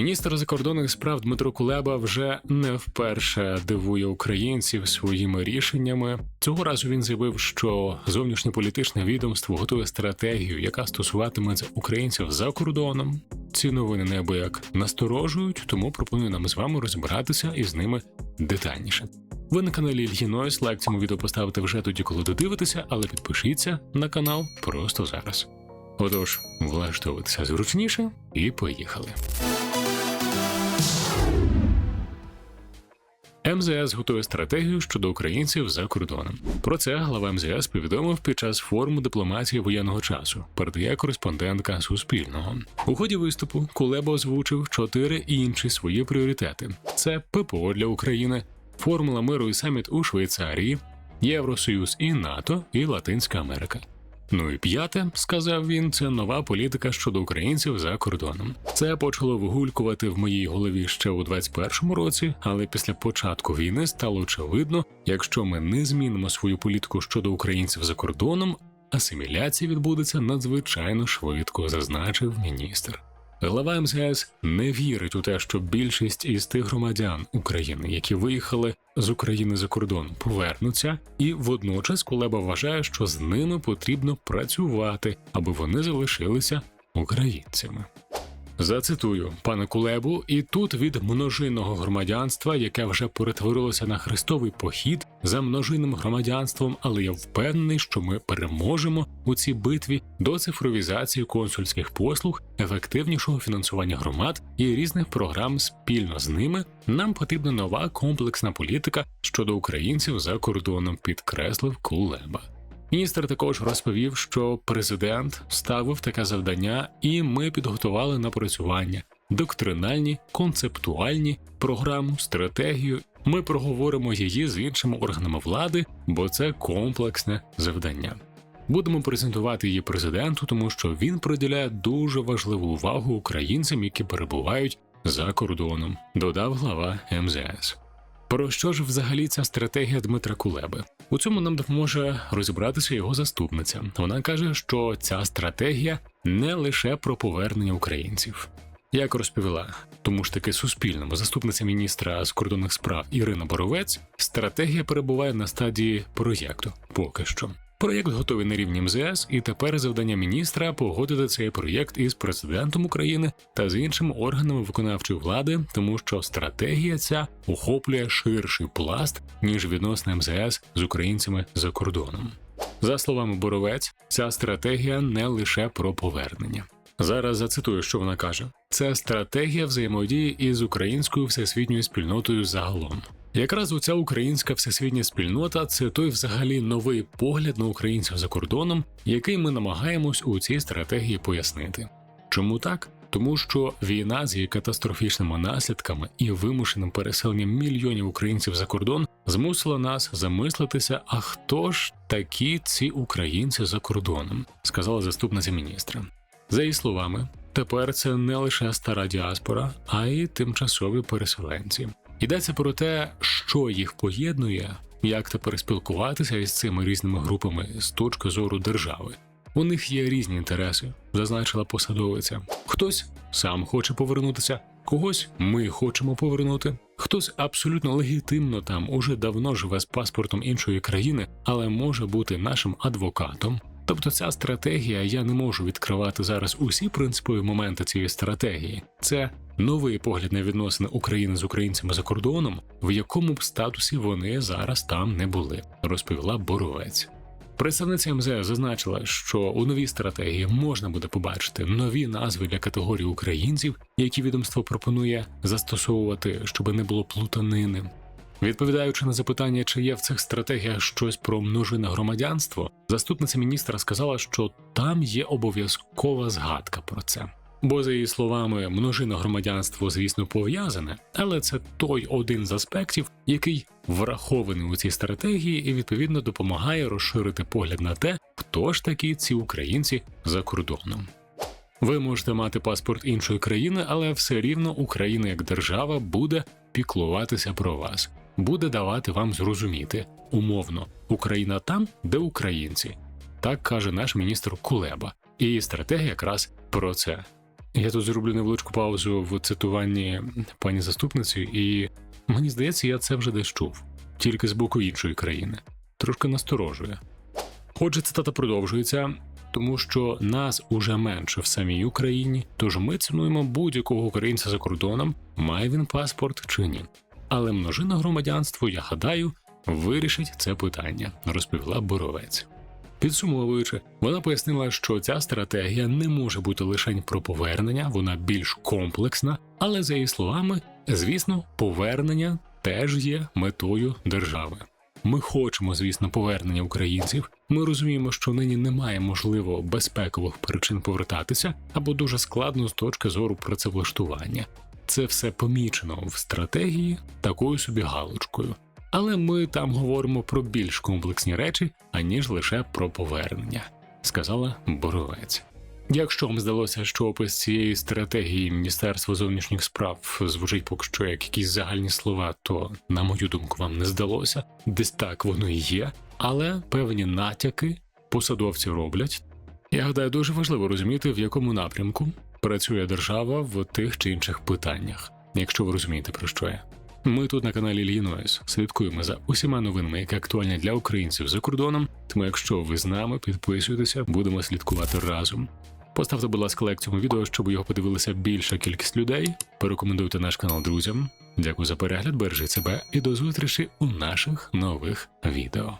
Міністр закордонних справ Дмитро Кулеба вже не вперше дивує українців своїми рішеннями. Цього разу він заявив, що зовнішньополітичне відомство готує стратегію, яка стосуватиметься українців за кордоном. Ці новини неабияк насторожують, тому пропоную нам з вами розібратися із ними детальніше. Ви на каналі Ільї Нойс, лайк цьому відео поставити вже тоді, коли додивитеся, але підпишіться на канал просто зараз. Отож, влаштовуватися зручніше і поїхали. МЗС готує стратегію щодо українців за кордоном. Про це глава МЗС повідомив під час форуму дипломатії воєнного часу. Передає кореспондентка Суспільного. У ході виступу Кулеба озвучив чотири інші свої пріоритети: це ППО для України, формула миру і саміт у Швейцарії, Євросоюз і НАТО і Латинська Америка. Ну і п'яте, сказав він, це нова політика щодо українців за кордоном. Це почало вигулькувати в моїй голові ще у 21-му році, але після початку війни стало очевидно, якщо ми не змінимо свою політику щодо українців за кордоном, асиміляція відбудеться надзвичайно швидко, зазначив міністр. Глава МЗС не вірить у те, що більшість із тих громадян України, які виїхали з України за кордон, повернуться, і водночас Кулеба вважає, що з ними потрібно працювати, аби вони залишилися українцями. Зацитую пана Кулебу, і тут від множинного громадянства, яке вже перетворилося на хрестовий похід за множинним громадянством, але я впевнений, що ми переможемо у цій битві до цифровізації консульських послуг, ефективнішого фінансування громад і різних програм спільно з ними. Нам потрібна нова комплексна політика щодо українців за кордоном, підкреслив Кулеба. Міністр також розповів, що президент ставив таке завдання, і ми підготували напрацювання, доктринальні, концептуальні програму, стратегію. Ми проговоримо її з іншими органами влади, бо це комплексне завдання. Будемо презентувати її президенту, тому що він приділяє дуже важливу увагу українцям, які перебувають за кордоном, додав глава МЗС. Про що ж взагалі ця стратегія Дмитра Кулеби? У цьому нам допоможе розібратися його заступниця. Вона каже, що ця стратегія не лише про повернення українців. Як розповіла тому ж таки суспільному заступниця міністра закордонних справ Ірина Боровець, стратегія перебуває на стадії проєкту поки що. Проєкт готовий на рівні МЗС, і тепер завдання міністра погодити цей проєкт із президентом України та з іншими органами виконавчої влади, тому що стратегія ця охоплює ширший пласт ніж відносно МЗС з українцями за кордоном. За словами Боровець, ця стратегія не лише про повернення. Зараз зацитую, що вона каже: це стратегія взаємодії із українською всесвітньою спільнотою загалом. Якраз оця українська всесвітня спільнота це той взагалі новий погляд на українців за кордоном, який ми намагаємось у цій стратегії пояснити. Чому так? Тому що війна з її катастрофічними наслідками і вимушеним переселенням мільйонів українців за кордон змусила нас замислитися, а хто ж такі ці українці за кордоном, сказала заступниця міністра. За її словами, тепер це не лише стара діаспора, а й тимчасові переселенці. Йдеться про те, що їх поєднує, як тепер спілкуватися із цими різними групами з точки зору держави. У них є різні інтереси, зазначила посадовиця. Хтось сам хоче повернутися, когось ми хочемо повернути. Хтось абсолютно легітимно там уже давно живе з паспортом іншої країни, але може бути нашим адвокатом. Тобто ця стратегія, я не можу відкривати зараз усі принципові моменти цієї стратегії. Це новий погляд на відносини України з українцями за кордоном, в якому б статусі вони зараз там не були, розповіла Боровець. Представниця МЗС зазначила, що у новій стратегії можна буде побачити нові назви для категорій українців, які відомство пропонує застосовувати, щоб не було плутанини. Відповідаючи на запитання, чи є в цих стратегіях щось про множине громадянство, заступниця міністра сказала, що там є обов'язкова згадка про це. Бо, за її словами, множина громадянство, звісно, пов'язане, але це той один з аспектів, який врахований у цій стратегії і відповідно допомагає розширити погляд на те, хто ж такі ці українці за кордоном. Ви можете мати паспорт іншої країни, але все рівно Україна як держава буде піклуватися про вас, буде давати вам зрозуміти умовно Україна там, де українці. Так каже наш міністр Кулеба, і стратегія якраз про це. Я тут зроблю невеличку паузу в цитуванні пані заступниці, і мені здається, я це вже десь чув, тільки з боку іншої країни. Трошки насторожує. Отже, цитата продовжується, тому що нас уже менше в самій Україні, тож ми цінуємо будь-якого українця за кордоном, має він паспорт чи ні. Але множина громадянство, я гадаю, вирішить це питання, розповіла Боровець. Підсумовуючи, вона пояснила, що ця стратегія не може бути лише про повернення, вона більш комплексна, але за її словами, звісно, повернення теж є метою держави. Ми хочемо, звісно, повернення українців. Ми розуміємо, що нині немає можливо безпекових причин повертатися або дуже складно з точки зору працевлаштування. Це все помічено в стратегії такою собі галочкою. Але ми там говоримо про більш комплексні речі, аніж лише про повернення, сказала Боровець. Якщо вам здалося, що опис цієї стратегії Міністерства зовнішніх справ звучить поки що як якісь загальні слова, то на мою думку вам не здалося, десь так воно і є, але певні натяки посадовці роблять. Я гадаю, дуже важливо розуміти, в якому напрямку працює держава в тих чи інших питаннях, якщо ви розумієте про що я. Ми тут на каналі Лінойс слідкуємо за усіма новинами, які актуальні для українців за кордоном. Тому, якщо ви з нами, підписуйтеся, будемо слідкувати разом. Поставте, будь ласка, лайк цьому відео, щоб його подивилася більша кількість людей. Порекомендуйте наш канал друзям. Дякую за перегляд, бережіть себе і до зустрічі у наших нових відео.